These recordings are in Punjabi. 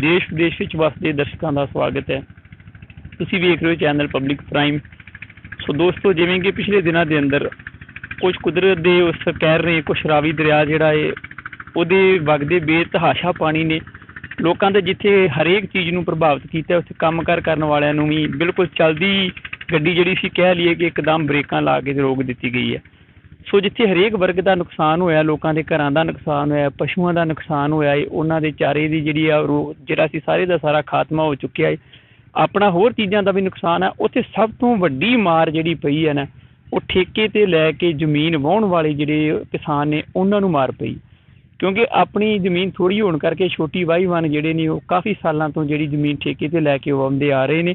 ਦੇਸ਼ ਵਿਦੇਸ਼ ਵਿੱਚ ਵਸਦੇ ਦਰਸ਼ਕਾਂ ਦਾ ਸਵਾਗਤ ਹੈ। ਤੁਸੀਂ ਵੇਖ ਰਹੇ ਹੋ ਚੈਨਲ ਪਬਲਿਕ ਪ੍ਰਾਈਮ। ਸੋ ਦੋਸਤੋ, ਜਿਵੇਂ ਕਿ ਪਿਛਲੇ ਦਿਨਾਂ ਦੇ ਅੰਦਰ ਕੁਝ ਕੁਦਰਤ ਦੇ ਉਸ ਕਹਿਰ ਨੇ ਕੁਝ ਰਾਵੀ ਦਰਿਆ ਜਿਹੜਾ ਹੈ ਉਹਦੇ ਵਗਦੇ ਬੇਤਹਾਸ਼ਾ ਪਾਣੀ ਨੇ ਲੋਕਾਂ ਦੇ ਜਿੱਥੇ ਹਰੇਕ ਚੀਜ਼ ਨੂੰ ਪ੍ਰਭਾਵਿਤ ਕੀਤਾ, ਉੱਥੇ ਕੰਮਕਾਰ ਕਰਨ ਵਾਲਿਆਂ ਨੂੰ ਵੀ ਬਿਲਕੁਲ ਚਲਦੀ ਗੱਡੀ ਜਿਹੜੀ ਸੀ, ਕਹਿ ਲਈਏ ਕਿ ਇੱਕਦਮ ਬ੍ਰੇਕਾਂ ਲਾ ਕੇ ਰੋਕ ਦਿੱਤੀ ਗਈ ਹੈ। ਸੋ ਜਿੱਥੇ ਹਰੇਕ ਵਰਗ ਦਾ ਨੁਕਸਾਨ ਹੋਇਆ, ਲੋਕਾਂ ਦੇ ਘਰਾਂ ਦਾ ਨੁਕਸਾਨ ਹੋਇਆ, ਪਸ਼ੂਆਂ ਦਾ ਨੁਕਸਾਨ ਹੋਇਆ ਏ, ਉਹਨਾਂ ਦੇ ਚਾਰੇ ਦੀ ਜਿਹੜੀ ਆ ਰੋ- ਜਿਹੜਾ ਸੀ ਸਾਰੇ ਦਾ ਸਾਰਾ ਖਾਤਮਾ ਹੋ ਚੁੱਕਿਆ ਏ। ਆਪਣਾ ਹੋਰ ਚੀਜ਼ਾਂ ਦਾ ਵੀ ਨੁਕਸਾਨ ਹੈ ਉੱਥੇ ਸਭ ਤੋਂ ਵੱਡੀ ਮਾਰ ਜਿਹੜੀ ਪਈ ਹੈ ਨਾ, ਉਹ ਠੇਕੇ ਤੇ ਲੈ ਕੇ ਜ਼ਮੀਨ ਵਾਹਣ ਵਾਲੇ ਜਿਹੜੇ ਕਿਸਾਨ ਨੇ, ਉਹਨਾਂ ਨੂੰ ਮਾਰ ਪਈ। ਕਿਉਂਕਿ ਆਪਣੀ ਜ਼ਮੀਨ ਥੋੜੀ ਹੋਣ ਕਰਕੇ ਛੋਟੀ ਵਾਹੀਵਾਨ ਜਿਹੜੇ ਨੇ, ਉਹ ਕਾਫੀ ਸਾਲਾਂ ਤੋਂ ਜਿਹੜੀ ਜ਼ਮੀਨ ਠੇਕੇ ਤੇ ਲੈ ਕੇ ਵਾਹੁੰਦੇ ਆ ਰਹੇ ਨੇ।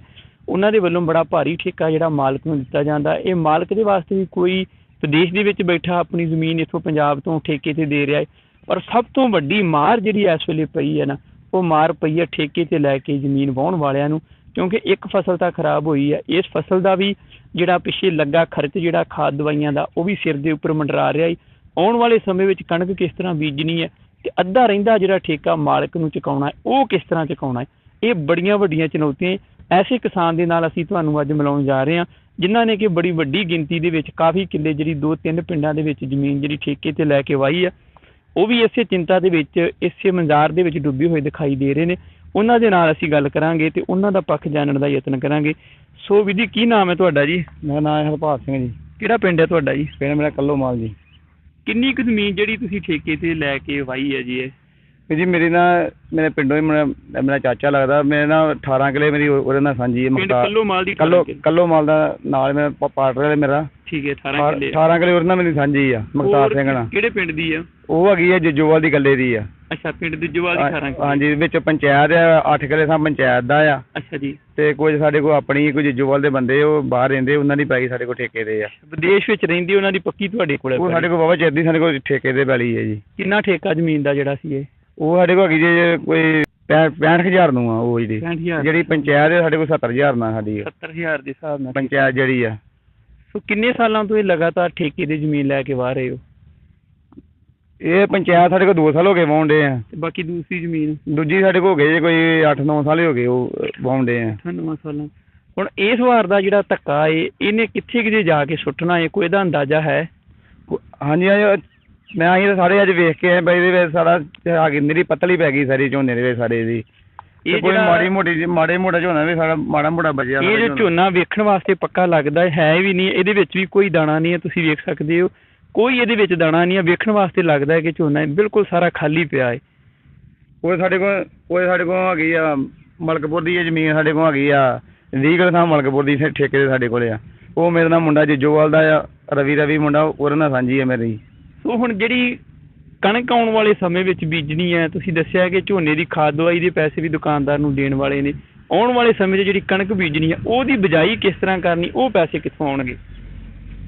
ਉਹਨਾਂ ਦੇ ਵੱਲੋਂ ਬੜਾ ਭਾਰੀ ਠੇਕਾ ਜਿਹੜਾ ਮਾਲਕ ਨੂੰ ਦਿੱਤਾ ਜਾਂਦਾ। ਇਹ ਮਾਲਕ ਦੇ ਵਾਸਤੇ ਵੀ ਕੋਈ ਵਿਦੇਸ਼ ਦੇ ਵਿੱਚ ਬੈਠਾ ਆਪਣੀ ਜ਼ਮੀਨ ਇੱਥੋਂ ਪੰਜਾਬ ਤੋਂ ਠੇਕੇ ਤੇ ਦੇ ਰਿਹਾ ਹੈ। ਪਰ ਸਭ ਤੋਂ ਵੱਡੀ ਮਾਰ ਜਿਹੜੀ ਇਸ ਵੇਲੇ ਪਈ ਹੈ ਨਾ, ਉਹ ਮਾਰ ਪਈ ਹੈ ਠੇਕੇ ਤੇ ਲੈ ਕੇ ਜ਼ਮੀਨ ਵਾਹਣ ਵਾਲਿਆਂ ਨੂੰ, ਕਿਉਂਕਿ ਇੱਕ ਫਸਲ ਤਾਂ ਖਰਾਬ ਹੋਈ ਹੈ। ਇਸ ਫਸਲ ਦਾ ਵੀ ਜਿਹੜਾ ਪਿੱਛੇ ਲੱਗਾ ਖਰਚ, ਜਿਹੜਾ ਖਾਦ ਦਵਾਈਆਂ ਦਾ, ਉਹ ਵੀ ਸਿਰ ਦੇ ਉੱਪਰ ਮੰਡਰਾ ਰਿਹਾ ਹੈ। ਆਉਣ ਵਾਲੇ ਸਮੇਂ ਵਿੱਚ ਕਣਕ ਕਿਸ ਤਰ੍ਹਾਂ ਬੀਜਣੀ ਹੈ ਤੇ ਅੱਧਾ ਰਹਿੰਦਾ ਜਿਹੜਾ ਠੇਕਾ ਮਾਲਕ ਨੂੰ ਚੁਕਾਉਣਾ ਹੈ, ਉਹ ਕਿਸ ਤਰ੍ਹਾਂ ਚੁਕਾਉਣਾ ਹੈ, ਇਹ ਬੜੀਆਂ ਵੱਡੀਆਂ ਚੁਣੌਤੀਆਂ ਐਸੇ ਕਿਸਾਨ ਦੇ ਨਾਲ ਅਸੀਂ ਤੁਹਾਨੂੰ ਅੱਜ ਮਿਲਾਉਣ ਜਾ ਰਹੇ ਹਾਂ। ਜਿਨ੍ਹਾਂ ਨੇ ਕਿ ਬੜੀ ਵੱਡੀ ਗਿਣਤੀ ਦੇ ਵਿੱਚ ਕਾਫੀ ਕਿੱਲੇ ਜਿਹੜੀ ਦੋ ਤਿੰਨ ਪਿੰਡਾਂ ਦੇ ਵਿੱਚ ਜ਼ਮੀਨ ਜਿਹੜੀ ਠੇਕੇ ਤੇ ਲੈ ਕੇ ਵਾਹੀ ਆ ਉਹ ਵੀ ਇਸੇ ਚਿੰਤਾ ਦੇ ਵਿੱਚ ਇਸੇ ਮੰਜ਼ਾਰ ਦੇ ਵਿੱਚ ਡੁੱਬੇ ਹੋਏ ਦਿਖਾਈ ਦੇ ਰਹੇ ਨੇ। ਉਹਨਾਂ ਦੇ ਨਾਲ ਅਸੀਂ ਗੱਲ ਕਰਾਂਗੇ ਤੇ ਉਹਨਾਂ ਦਾ ਪੱਖ ਜਾਣਨ ਦਾ ਯਤਨ ਕਰਾਂਗੇ। ਸੋ ਵਿਧੀ ਕੀ ਨਾਮ ਹੈ ਤੁਹਾਡਾ ਜੀ? ਮੇਰਾ ਨਾਮ ਹੈ ਹਰਪਾਲ ਸਿੰਘ ਜੀ। ਕਿਹੜਾ ਪਿੰਡ ਹੈ ਤੁਹਾਡਾ ਜੀ? ਪਿੰਡ ਮੇਰਾ ਕੱਲੋ ਮਾਲ ਜੀ। ਕਿੰਨੀ ਕੁ ਜ਼ਮੀਨ ਜਿਹੜੀ ਤੁਸੀਂ ਠੇਕੇ ਤੇ ਲੈ ਕੇ ਵਾਹੀ ਹੈ ਜੀ ਇਹ? ਜੀ ਮੇਰੀ ਨਾ ਮੇਰੇ ਪਿੰਡੋਂ ਹੀ ਮੇਰਾ ਮੇਰਾ ਚਾਚਾ ਲੱਗਦਾ ਮੇਰੇ ਨਾਲ 18 ਕਿਲੇ ਮੇਰੀ ਉਹ- ਉਹਦੇ ਨਾਲ ਸਾਂਝੀ ਹੈ ਪਿੰਡ ਮੁਖਤਾਰ। ਕੱਲੋ ਮਾਲ ਦੀ ਕੱਲੋ ਮਾਲ ਦਾ ਨਾਲ ਮੇਰਾ ਪ- ਪਾਰਟਨਰ ਹੈ ਮੇਰਾ। ਠੀਕ ਹੈ 18 ਕਿੱਲੇ 18 ਕਿਲੇ ਉਹਦੇ ਨਾਲ ਮੇਰੀ ਸਾਂਝੀ ਆ ਮੁਖਤਾਰ ਹੋਰ ਸਿੰਘ ਨਾਲ। ਕਿਹੜੇ ਪਿੰਡ ਦੀ ਆ? ਉਹ ਹੈਗੀ ਹੈ ਜੱਜੋਵਾਲ ਦੀ ਗੱਲੇ ਦੀ ਆ। ਅੱਛਾ ਪਿੰਡ ਦੂਜੋਵਾਲ ਦੀ 18 ਕਿੱਲੇ। ਹਾਂਜੀ ਵਿੱਚ ਪੰਚਾਇਤ ਆ 8 ਕਿਲੇ ਸਾਂ ਪੰਚਾਇਤ ਦਾ ਆ। ਅੱਛਾ ਜੀ। ਤੇ ਕੁਝ ਸਾਡੇ ਕੋਲ ਆਪਣੀ ਕੋਈ ਜੱਜੋਵਾਲ ਦੇ ਬੰਦੇ ਉਹ ਬਾਹਰ ਰਹਿੰਦੇ ਉਹਨਾਂ ਦੀ ਪੈਗੀ ਸਾਡੇ ਕੋਲ ਠੇਕੇ ਤੇ ਆ। ਵਿਦੇਸ਼ ਵਿੱਚ ਰਹਿੰਦੀ ਉਹਨਾਂ ਦੀ ਪੱਕੀ ਤੁਹਾਡੇ ਕੋਲ ਹੈ ਉਹ ਸਾਡੇ ਕੋਲ ਬਾਬਾ ਚੇਦੀ ਸਾਡੇ ਕੋਲ ਠੇਕੇ ਤੇ ਪੈਲੀ ਹੈ ਜੀ। ਕਿੰਨਾ ਠੇਕਾ ਜ਼ਮੀਨ ਦਾ ਜਿਹੜਾ ਸੀ ਇਹ? ਉਹ ਸਾਡੇ ਕੋਲ ਹੈਗੀ ਜੀ ਕੋਈ 65000 ਨੂੰ ਆ ਉਹ ਜਿਹੜੀ 65000 ਜਿਹੜੀ ਪੰਚਾਇਤ ਹੈ ਸਾਡੇ ਕੋਲ 70000 ਨਾਲ ਸਾਡੀ ਆ। 70000 ਦੇ ਹਿਸਾਬ ਨਾਲ। ਪੰਚਾਇਤ ਜਿਹੜੀ ਆ। ਸੋ ਕਿੰਨੇ ਸਾਲਾਂ ਤੋਂ ਇਹ ਲਗਾਤਾਰ ਠੇਕੇ ਦੀ ਜ਼ਮੀਨ ਲੈ ਕੇ ਵਾਹ ਰਹੇ ਹੋ? ਇਹ ਪੰਚਾਇਤ ਸਾਡੇ ਕੋਲ 2 ਸਾਲ ਹੋ ਗਏ ਵਾਉਂਦੇ ਆ। ਤੇ ਬਾਕੀ ਦੂਸਰੀ ਜ਼ਮੀਨ? ਦੂਜੀ ਸਾਡੇ ਕੋਲ ਹੋ ਗਏ ਜੀ ਕੋਈ 8-9 ਸਾਲ ਹੀ ਹੋ ਗਏ ਉਹ ਵਾਉਂਦੇ ਆ। 98 ਸਾਲਾਂ। ਹੁਣ ਇਸ ਵਾਰ ਦਾ ਜਿਹੜਾ ਧੱਕਾ ਏ ਇਹਨੇ ਕਿੱਥੇ ਕਿਤੇ ਜਾ ਕੇ ਸੁੱਟਣਾ ਏ? ਕੋਈ ਇਹਦਾ ਅੰਦਾਜ਼ਾ ਹੈ? ਕੋ- ਹਾਂਜੀ ਹਾਂਜੀ ਮੈਂ ਆਈ ਤਾਂ ਸਾਰੇ ਅੱਜ ਵੇਖ ਕੇ ਆਏ ਬਈ ਇਹਦੇ ਵਿੱਚ ਸਾਰਾ ਆ ਗਈ ਮੇਰੀ ਪਤਲੀ ਪੈ ਗਈ ਸਾਰੀ ਝੋਨੇ ਦੇ ਵਿੱਚ ਸਾਡੇ ਦੀ। ਇਹ ਇਹ ਕੋਈ ਜਿਹੜਾ- ਮਾੜੀ ਮੋਟੀ ਜਿਹੀ- ਮਾੜੇ ਮੋਟਾ ਝੋਨਾ ਵੀ ਸਾਡਾ ਮਾੜਾ ਮੋਟਾ ਬਚਿਆ ਇਹ ਜੋ ਝੋਨਾ। ਝੋਨਾ ਵੇਖਣ ਵਾਸਤੇ ਪੱਕਾ ਲੱਗਦਾ ਹੈ ਵੀ ਨਹੀਂ ਇਹਦੇ ਵਿੱਚ ਵੀ ਕੋਈ ਦਾਣਾ ਨਹੀਂ ਹੈ ਤੁਸੀਂ ਵੇਖ ਸਕਦੇ ਹੋ। ਕੋਈ ਇਹਦੇ ਵਿੱਚ ਦਾਣਾ ਨਹੀਂ ਹੈ ਵੇਖਣ ਵਾਸਤੇ ਲੱਗਦਾ ਹੈ ਕਿ ਝੋਨਾ ਬਿਲਕੁਲ ਸਾਰਾ ਖਾਲੀ ਪਿਆ ਹੈ। ਉਹ ਸਾਡੇ ਕੋਲ ਉਹ ਸਾਡੇ ਕੋਲ ਹੈਗੀ ਆ ਮਲਕਪੁਰ ਦੀ ਇਹ ਜ਼ਮੀਨ ਸਾਡੇ ਕੋਲ ਹੈਗੀ ਆ ਲੀਗਲ ਥਾਂ ਮਲਕਪੁਰ ਦੀ ਠੇਕੇ ਤੇ ਸਾਡੇ ਕੋਲ ਆ। ਉਹ ਮੇਰੇ ਨਾਲ ਮੁੰਡਾ ਜੱਜੋਵਾਲ ਦਾ ਆ ਰਵੀ ਰਵੀ ਮੁੰਡਾ ਉਹਦੇ ਨਾਲ ਸਾਂਝੀ ਹੈ ਮੇਰੀ। ਸੋ ਹੁਣ ਜਿਹੜੀ ਕਣਕ ਆਉਣ ਵਾਲੇ ਸਮੇਂ ਵਿੱਚ ਬੀਜਣੀ ਹੈ ਤੁਸੀਂ ਦੱਸਿਆ ਕਿ ਝੋਨੇ ਦੀ ਖਾਦ ਦਵਾਈ ਦੇ ਪੈਸੇ ਵੀ ਦੁਕਾਨਦਾਰ ਨੂੰ ਦੇਣ ਵਾਲੇ ਨੇ। ਆਉਣ ਵਾਲੇ ਸਮੇਂ 'ਚ ਜਿਹੜੀ ਕਣਕ ਬੀਜਣੀ ਹੈ ਉਹਦੀ ਬਿਜਾਈ ਕਿਸ ਤਰ੍ਹਾਂ ਕਰਨੀ ਉਹ ਪੈਸੇ ਕਿੱਥੋਂ ਆਉਣਗੇ?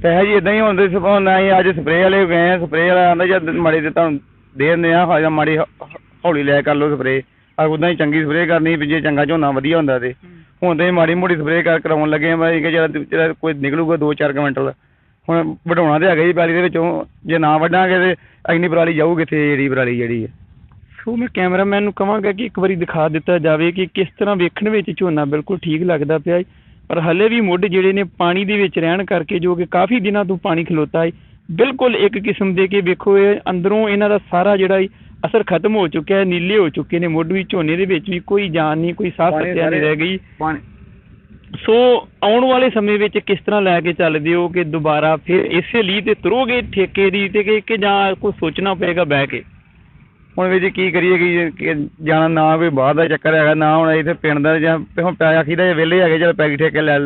ਪੈਸੇ ਜੀ ਇਦਾਂ ਹੀ ਹੁੰਦੇ ਸਪੋ ਨਾ ਹੀ ਅੱਜ ਸਪਰੇਅ ਵਾਲੇ ਗਏ ਆ ਸਪਰੇਅ ਵਾਲਾ ਆਂਦਾ ਜਦ ਮਾੜੀ ਤੇ ਤੁਹਾਨੂੰ ਦੇ ਦਿੰਦੇ ਆ ਹਾਂ ਜਾਂ ਮਾੜੀ ਹੌਲੀ ਲੈ ਕਰ ਲਓ ਸਪਰੇਅ। ਆ ਉਦਾਂ ਹੀ ਚੰਗੀ ਸਪਰੇਅ ਕਰਨੀ ਵੀ ਜੇ ਚੰਗਾ ਝੋਨਾ ਵਧੀਆ ਹੁੰਦਾ ਤੇ। ਹੁਣ ਤੇ ਮਾੜੀ ਮੋਟੀ ਸਪਰੇਅ ਕਰ ਕਰਾਉਣ ਲੱਗੇ ਆ ਬਾਈ ਕਿ ਜਿਹੜਾ ਕੋਈ ਨਿਕਲੂਗਾ 2-4 ਕੁਇੰਟਲ। ਹੁਣ ਵਢਾਉਣਾ ਤੇ ਹੈਗਾ ਜੀ ਪੈਲੀ ਦੇ ਵਿੱਚੋਂ। ਜੇ ਨਾ ਵੱਢਾਂਗੇ ਤੇ ਇੰਨੀ ਪਰਾਲੀ ਜਾਊ ਕਿੱਥੇ ਜਿਹੜੀ ਪਰਾਲੀ ਜਿਹੜੀ ਹੈ? ਸੋ ਮੈਂ ਕੈਮਰਾਮੈਨ ਨੂੰ ਕਹਾਂਗਾ ਕਿ ਇੱਕ ਵਾਰੀ ਦਿਖਾ ਦਿੱਤਾ ਜਾਵੇ ਕਿ ਕਿਸ ਤਰ੍ਹਾਂ ਵੇਖਣ ਵਿੱਚ ਝੋਨਾ ਬਿਲਕੁਲ ਠੀਕ ਲੱਗਦਾ ਪਿਆ ਹੈ ਪਰ ਹਲੇ ਵੀ ਮੁੱਢ ਜਿਹੜੇ ਨੇ ਪਾਣੀ ਦੇ ਵਿੱਚ ਰਹਿਣ ਕਰਕੇ ਜੋ ਕਿ ਕਾਫੀ ਦਿਨਾਂ ਤੋਂ ਪਾਣੀ ਖਲੋਤਾ ਹੈ। ਬਿਲਕੁਲ ਇੱਕ ਕਿਸਮ ਦੇ ਕਿ ਵੇਖੋ ਇਹ ਅੰਦਰੋਂ ਇਹਨਾਂ ਦਾ ਸਾਰਾ ਜਿਹੜਾ ਅਸਰ ਖਤਮ ਹੋ ਚੁੱਕਿਆ ਹੈ ਨੀਲੇ ਹੋ ਚੁੱਕੇ ਨੇ ਮੁੱਢ ਵੀ। ਝੋਨੇ ਦੇ ਵਿੱਚ ਵੀ ਕੋਈ ਜਾਨ ਨਹੀਂ ਕੋਈ ਸਾਹ ਸੱਤਿਆ ਨਹੀਂ ਰਹਿ ਗਈ। ਸੋ ਆਉਣ ਵਾਲੇ ਸਮੇਂ ਵਿੱਚ ਕਿਸ ਤਰ੍ਹਾਂ ਲੈ ਕੇ ਚੱਲਦੇ ਹੋ ਕਿ ਦੁਬਾਰਾ ਫਿਰ ਇਸੇ ਲਈ ਤੇ ਤੁਰੋਗੇ ਠੇਕੇ ਦੀ ਤੇ ਕਿ ਜਾਂ ਕੋਈ ਸੋਚਣਾ ਪਏਗਾ ਬਹਿ ਕੇ? ਹੁਣ ਵੀ ਜੀ ਕੀ ਕਰੀਏ ਕਿ ਜਾਣਾ ਨਾ ਕੋਈ ਬਾਹਰ ਦਾ ਚੱਕਰ ਹੈਗਾ, ਨਾ ਹੁਣ ਇੱਥੇ ਪਿੰਡ ਦਾ ਜਾਂ ਹੁਣ ਪੈ ਆਖੀਦਾ ਵਿਹਲੇ ਹੈਗੇ, ਚਲ ਪੈਗੀ ਠੇਕੇ ਲੈ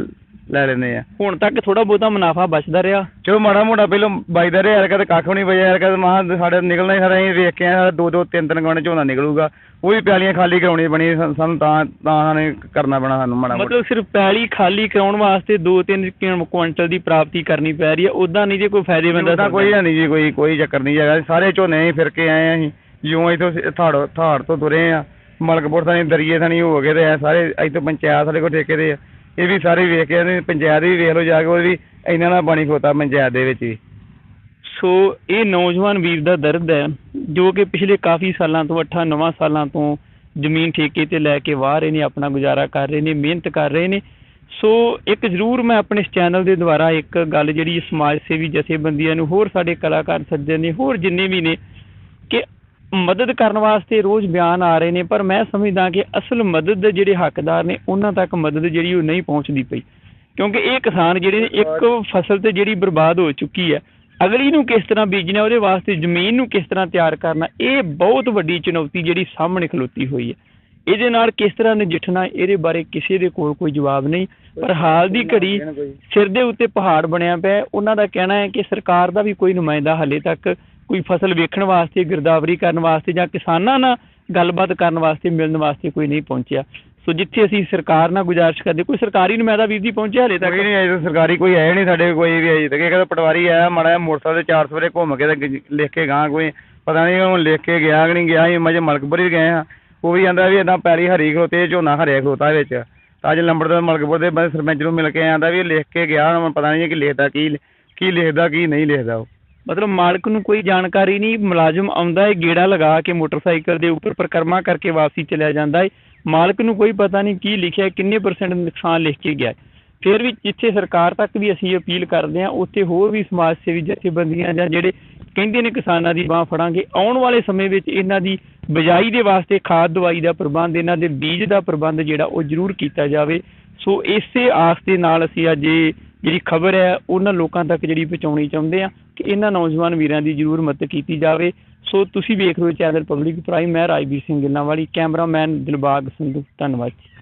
ਲੈ ਲੈਂਦੇ ਆ। ਹੁਣ ਤੱਕ ਥੋੜਾ ਬਹੁਤਾ ਮੁਨਾਫਾ ਬਚਦਾ ਰਿਹਾ। ਚਲੋ ਮਾੜਾ ਮੋਟਾ ਪਹਿਲਾਂ ਬਾਈਦਾ ਰਿਹਾ ਯਾਰ ਕਦੇ ਕੱਖ ਨਹੀਂ ਵਜਿਆ ਯਾਰ ਕਦੇ ਮਾਂ ਸਾਡੇ ਨਿਕਲਣਾ ਹੀ ਸਾਰਾ ਅਸੀਂ ਵੇਖ ਕੇ ਸਾਡਾ ਦੋ ਦੋ ਤਿੰਨ ਤਿੰਨ ਗਾਣੇ ਝੋਨਾ ਨਿਕਲੂਗਾ। ਉਹ ਵੀ ਪਿਆਲੀਆਂ ਖਾਲੀ ਕਰਾਉਣੀ ਬਣੀ ਸਾ- ਸਾਨੂੰ ਤਾਂ ਤਾਂ ਸਾਨੂੰ ਕਰਨਾ ਪੈਣਾ ਸਾਨੂੰ ਮਾੜਾ ਮੋਟਾ। ਮਤਲਬ ਸਿਰਫ ਪੈਲੀ ਖਾਲੀ ਕਰਾਉਣ ਵਾਸਤੇ 2-3 ਕੁਇੰਟਲ ਦੀ ਪ੍ਰਾਪਤੀ ਕਰਨੀ ਪੈ ਰਹੀ ਹੈ ਉਦਾਂ ਨਹੀਂ ਜੇ ਕੋਈ ਫਾਇਦੇਮੰਦ ਉਹਦਾ ਕੋਈ ਨਹੀਂ ਜੀ ਕੋਈ ਕੋਈ ਚੱਕਰ ਨਹੀਂ ਹੈਗਾ। ਸਾਰੇ ਝੋਨੇ ਹੀ ਫਿਰ ਕੇ ਆਏ ਆ ਅਸੀਂ। ਜਿਉਂ ਇਥੋਂ ਥਾੜ ਥਾੜ ਤੋਂ ਤੁਰੇ ਆ ਮਲਕਪੁਰ ਥਾਣੀ ਦਰੀਏ ਥਾਣੀ ਹੋ ਗਏ ਤੇ ਇਹ ਸਾਰੇ ਇੱਥੋਂ ਪੰਚਾਇਤ ਸਾਡੇ ਕੋਲ ਠੇਕੇ ਦੇ ਆ। ਇਹ ਵੀ ਸਾਰੇ ਵੇਖ ਕੇ ਆਏ ਨੇ, ਪੰਚਾਇਤ ਵੀ ਵੇਖ ਲਓ ਜਾ ਕੇ, ਉਹ ਵੀ ਇਹਨਾਂ ਨਾਲ ਪਾਣੀ ਖੋਤਾ ਪੰਚਾਇਤ ਦੇ ਵਿੱਚ ਵੀ। ਸੋ ਇਹ ਨੌਜਵਾਨ ਵੀਰ ਦਾ ਦਰਦ ਹੈ, ਜੋ ਕਿ ਪਿਛਲੇ ਕਾਫੀ ਸਾਲਾਂ ਤੋਂ 8-9 ਸਾਲਾਂ ਤੋਂ ਜ਼ਮੀਨ ਠੇਕੇ ਤੇ ਲੈ ਕੇ ਵਾਹ ਰਹੇ ਨੇ, ਆਪਣਾ ਗੁਜ਼ਾਰਾ ਕਰ ਰਹੇ ਨੇ, ਮਿਹਨਤ ਕਰ ਰਹੇ ਨੇ। ਸੋ ਇੱਕ ਜ਼ਰੂਰ ਮੈਂ ਆਪਣੇ ਇਸ ਚੈਨਲ ਦੇ ਦੁਆਰਾ ਇੱਕ ਗੱਲ ਜਿਹੜੀ ਸਮਾਜ ਸੇਵੀ ਜਥੇਬੰਦੀਆਂ ਨੂੰ, ਹੋਰ ਸਾਡੇ ਕਲਾਕਾਰ ਸੱਜਣ ਨੇ, ਹੋਰ ਜਿੰਨੇ ਵੀ ਨੇ, ਕਿ ਮਦਦ ਕਰਨ ਵਾਸਤੇ ਰੋਜ਼ ਬਿਆਨ ਆ ਰਹੇ ਨੇ, ਪਰ ਮੈਂ ਸਮਝਦਾ ਕਿ ਅਸਲ ਮਦਦ ਦੇ ਜਿਹੜੇ ਹੱਕਦਾਰ ਨੇ, ਉਹਨਾਂ ਤੱਕ ਮਦਦ ਜਿਹੜੀ ਉਹ ਨਹੀਂ ਪਹੁੰਚਦੀ ਪਈ। ਕਿਉਂਕਿ ਇਹ ਕਿਸਾਨ ਜਿਹੜੇ ਇੱਕ ਫਸਲ ਤੇ ਜਿਹੜੀ ਬਰਬਾਦ ਹੋ ਚੁੱਕੀ ਹੈ, ਅਗਲੀ ਨੂੰ ਕਿਸ ਤਰ੍ਹਾਂ ਬੀਜਣਾ, ਉਹਦੇ ਵਾਸਤੇ ਜ਼ਮੀਨ ਨੂੰ ਕਿਸ ਤਰ੍ਹਾਂ ਤਿਆਰ ਕਰਨਾ, ਇਹ ਬਹੁਤ ਵੱਡੀ ਚੁਣੌਤੀ ਜਿਹੜੀ ਸਾਹਮਣੇ ਖਲੋਤੀ ਹੋਈ ਹੈ। ਇਹਦੇ ਨਾਲ ਕਿਸ ਤਰ੍ਹਾਂ ਨਜਿੱਠਣਾ, ਇਹਦੇ ਬਾਰੇ ਕਿਸੇ ਦੇ ਕੋਲ ਕੋਈ ਜਵਾਬ ਨਹੀਂ। ਪਰ ਹਾਲ ਦੀ ਘੜੀ ਸਿਰ ਦੇ ਉੱਤੇ ਪਹਾੜ ਬਣਿਆ ਪਿਆ ਉਹਨਾਂ ਦਾ ਕਹਿਣਾ ਹੈ ਕਿ ਸਰਕਾਰ ਦਾ ਵੀ ਕੋਈ ਨੁਮਾਇੰਦਾ ਹਾਲੇ ਤੱਕ ਕੋਈ ਫਸਲ ਵੇਖਣ ਵਾਸਤੇ, ਗਿਰਦਾਵਰੀ ਕਰਨ ਵਾਸਤੇ ਜਾਂ ਕਿਸਾਨਾਂ ਨਾਲ ਗੱਲਬਾਤ ਕਰਨ ਵਾਸਤੇ, ਮਿਲਣ ਵਾਸਤੇ ਕੋਈ ਨਹੀਂ ਪਹੁੰਚਿਆ। ਸੋ ਜਿੱਥੇ ਅਸੀਂ ਸਰਕਾਰ ਨਾਲ ਗੁਜ਼ਾਰਿਸ਼ ਕਰਦੇ, ਕੋਈ ਸਰਕਾਰੀ ਨੁਮਾਇੰਦਾ ਵੀਰ ਜੀ ਪਹੁੰਚਿਆ ਹਾਲੇ ਤੱਕ? ਕੋਈ ਨਹੀਂ, ਅਜੇ ਸਰਕਾਰੀ ਕੋਈ ਆਇਆ ਨਹੀਂ ਸਾਡੇ ਕੋਈ ਵੀ ਅਜੇ ਤੱਕ। ਕਹਿੰਦਾ ਪਟਵਾਰੀ ਆਇਆ, ਮਾੜਾ ਮੋਟਰਸਾਈਕਲ ਤੇ ਚਾਰ ਸਵੇਰੇ ਘੁੰਮ ਕੇ ਤੇ ਲਿਖ ਕੇ ਗਾਂ ਕੋਈ, ਪਤਾ ਨਹੀਂ ਹੁਣ ਲਿਖ ਕੇ ਗਿਆ ਕਿ ਨਹੀਂ ਗਿਆ, ਅਸੀਂ ਮਜੇ ਮਲਕਪੁਰ ਵੀ ਗਏ ਆ ਉਹ ਵੀ ਕਹਿੰਦਾ ਵੀ ਇਦਾਂ ਪੈਲੀ ਹਰੀ ਖਲੋਤੇ ਝੋਨਾ ਹਰਿਆ ਖਲੋਤਾ ਵਿੱਚ। ਤਾਂ ਅੱਜ ਲੰਬੜਦਾਰ ਮਲਕਪੁਰ ਦੇ ਸਰਪੰਚ ਨੂੰ ਮਿਲ ਕੇ ਆਂਦਾ ਵੀ ਇਹ ਲਿਖ ਕੇ ਗਿਆ, ਹੁਣ ਪਤਾ ਨਹੀਂ ਕਿ ਲਿਖਦਾ, ਕੀ ਕੀ ਲਿਖਦਾ, ਕੀ ਨਹੀਂ ਲਿਖਦਾ ਉਹ। ਮਤਲਬ ਮਾਲਕ ਨੂੰ ਕੋਈ ਜਾਣਕਾਰੀ ਨਹੀਂ, ਮੁਲਾਜ਼ਮ ਆਉਂਦਾ ਹੈ, ਗੇੜਾ ਲਗਾ ਕੇ ਮੋਟਰਸਾਈਕਲ ਦੇ ਉੱਪਰ ਪਰਿਕਰਮਾ ਕਰਕੇ ਵਾਪਸੀ ਚਲਿਆ ਜਾਂਦਾ ਹੈ। ਮਾਲਕ ਨੂੰ ਕੋਈ ਪਤਾ ਨਹੀਂ ਕੀ ਲਿਖਿਆ, ਕਿੰਨੇ ਪਰਸੈਂਟ ਨੁਕਸਾਨ ਲਿਖ ਕੇ ਗਿਆ ਫਿਰ ਵੀ ਜਿੱਥੇ ਸਰਕਾਰ ਤੱਕ ਵੀ ਅਸੀਂ ਅਪੀਲ ਕਰਦੇ ਹਾਂ, ਉੱਥੇ ਹੋਰ ਵੀ ਸਮਾਜ ਸੇਵੀ ਜਥੇਬੰਦੀਆਂ ਜਾਂ ਜਿਹੜੇ ਕਹਿੰਦੇ ਨੇ ਕਿਸਾਨਾਂ ਦੀ ਬਾਹ ਫੜਾਂਗੇ, ਆਉਣ ਵਾਲੇ ਸਮੇਂ ਵਿੱਚ ਇਹਨਾਂ ਦੀ ਬਿਜਾਈ ਦੇ ਵਾਸਤੇ ਖਾਦ ਦਵਾਈ ਦਾ ਪ੍ਰਬੰਧ, ਇਹਨਾਂ ਦੇ ਬੀਜ ਦਾ ਪ੍ਰਬੰਧ ਜਿਹੜਾ ਉਹ ਜ਼ਰੂਰ ਕੀਤਾ ਜਾਵੇ। ਸੋ ਇਸੇ ਆਸ ਦੇ ਨਾਲ ਅਸੀਂ ਅੱਜ ਇਹ ਜਿਹੜੀ ਖਬਰ ਹੈ, ਉਹਨਾਂ ਲੋਕਾਂ ਤੱਕ ਜਿਹੜੀ ਪਹੁੰਚਾਉਣੀ ਚਾਹੁੰਦੇ ਆ ਕਿ ਇਹਨਾਂ ਨੌਜਵਾਨ ਵੀਰਾਂ ਦੀ ਜ਼ਰੂਰ ਮਦਦ ਕੀਤੀ ਜਾਵੇ। ਸੋ ਤੁਸੀਂ ਵੇਖ ਰਹੇ ਹੋ ਚੈਨਲ ਪਬਲਿਕ ਪ੍ਰਾਈਮ, ਮੈਂ ਰਾਜਵੀਰ ਸਿੰਘ ਗਿੱਲਾਂ ਵਾਲੀ ਕੈਮਰਾਮੈਨ ਦਿਲਬਾਗ ਸੰਧੂ। ਧੰਨਵਾਦ ਜੀ।